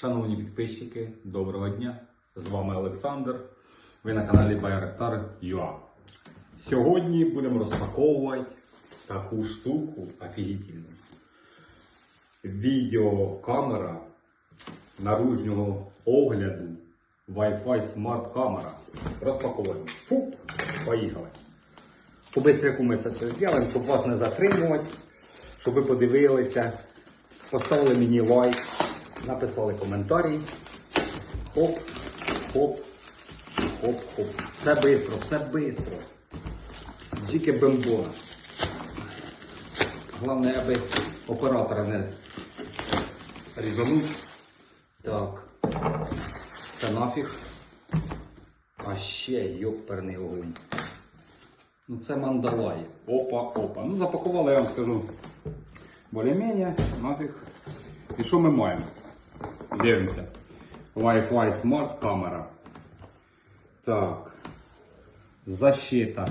Шановні підписчики, доброго дня! З вами Олександр. Ви на каналі Байрактар.ua. Сьогодні будемо розпаковувати таку штуку офігітельну. Відеокамера наружнього огляду Wi-Fi Smart камера. Розпаковуємо. Фу! Поїхали! По-бистряку ми це зробимо, щоб вас не затримувати, щоб ви подивилися, поставили мені лайк, написали коментарі. Хоп, хоп, хоп, хоп. Все швидко, все швидко. Тільки бомбона. Головне, аби оператора не різануть. Так. Це нафіг. А ще йоперний огонь. Ну це мандалай. Опа, опа. Ну запакували, я вам скажу. Более-менее, нафіг. І що ми маємо? Дивимося. Wi-Fi Smart камера. Так. Защита.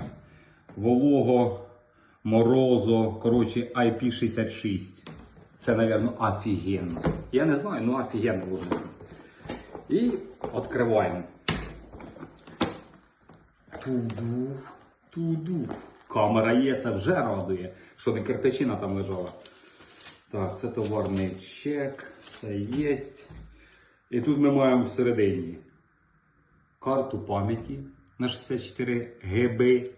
Волого, морозо, коротше, IP66. Це, напевно, офігенно. Я не знаю, ну офігенно буде. І відкриваємо. Тудув, тудув. Камера є, це вже радує, що не кирпичина там лежала. Так, це товарний чек, це є. І тут ми маємо всередині карту пам'яті на 64 ГБ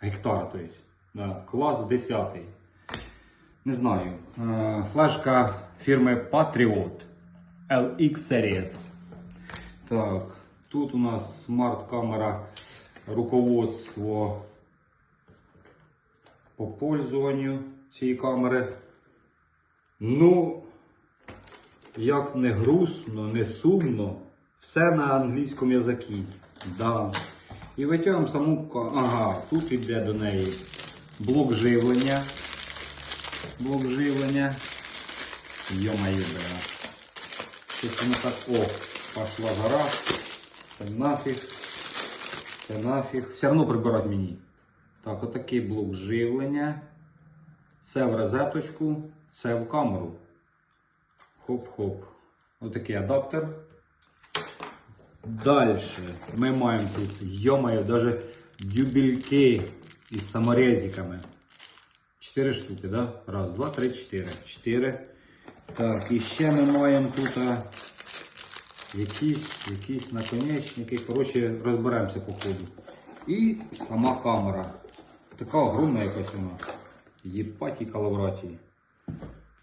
гектара, тобто, да, клас 10. Не знаю. Е, Флешка фірми Patriot LX Series. Так, тут у нас смарт-камера, руководство по пользуванню цієї камери. Ну, як не грустно, не сумно, все на англійському язикі. Да. І витягуємо саму Ага, тут йде до неї блок живлення. Блок живлення. Йо-моє, бля. Щось воно так, о, пошла гора. Це нафіг. Це нафіг. Все одно прибирати мені. Так, отакий блок живлення. Це в розеточку, це в камеру. Хоп-хоп. Отакий адаптер. Далі ми маємо тут, йомаю, даже дюбельки із саморезиками. Чотири штуки, да? Раз, два, три, чотири. Чотири. Так, і ще ми маємо тут якісь, якісь наконечники. Коротше, розберемося по ходу. І сама камера. Така огромна якась вона. Єпаті калавраті.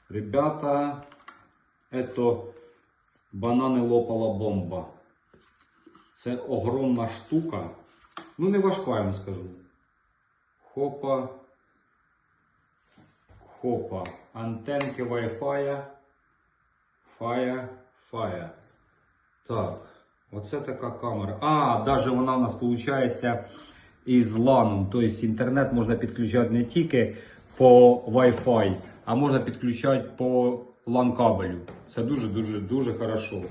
Ребята, это банани лопала бомба. Це огромна штука. Ну, не важка, я вам скажу. Хопа. Хопа. Антенки Wi-Fi. Фая. Фая. Так. Оце така камера. А, навіть вона у нас виходить із LAN. Тобто інтернет можна підключати не тільки по Wi-Fi, а можна підключати по LAN кабелю. Це дуже-дуже дуже хорошо.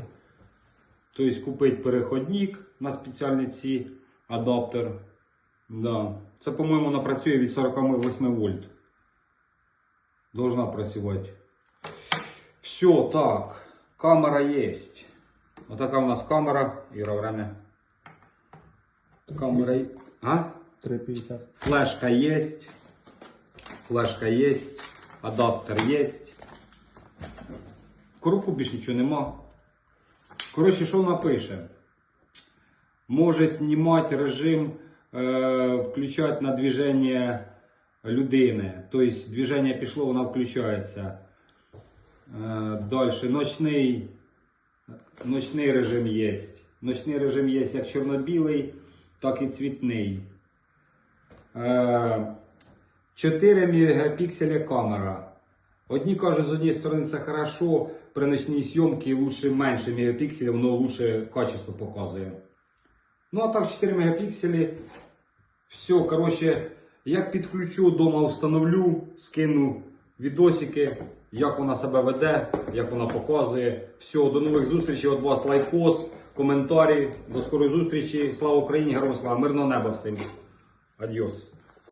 Тобто купити переходник на спеціальний ці адаптер. Да. Це, по-моєму, працює від 48 вольт. Должна працювати. Все, так. Камера є. Отака у нас камера. Іра, время. Камера. є. А? 3,50. Флешка есть. Флешка есть. Адаптер есть. Коробку більше нічого нема. Коротше, що вона пише? Може знімати режим, е, включати на движення людини. Тобто движення пішло, вона включається. Е, далі. Ночний, ночний режим є. Ночний режим є як чорно-білий, так і цвітний. Е, 4 мегапікселя камера. Одні кажуть, з однієї сторони це хорошо, при ночній зйомці лучше менше мегапікселів, воно лучше качество показує. Ну а так 4 мегапікселі. Все, коротше, як підключу, вдома встановлю, скину відосики, як вона себе веде, як вона показує. Все, до нових зустрічей від вас лайкос, коментарі. До скорої зустрічі. Слава Україні, героям слава, мирного неба всім. Адьос.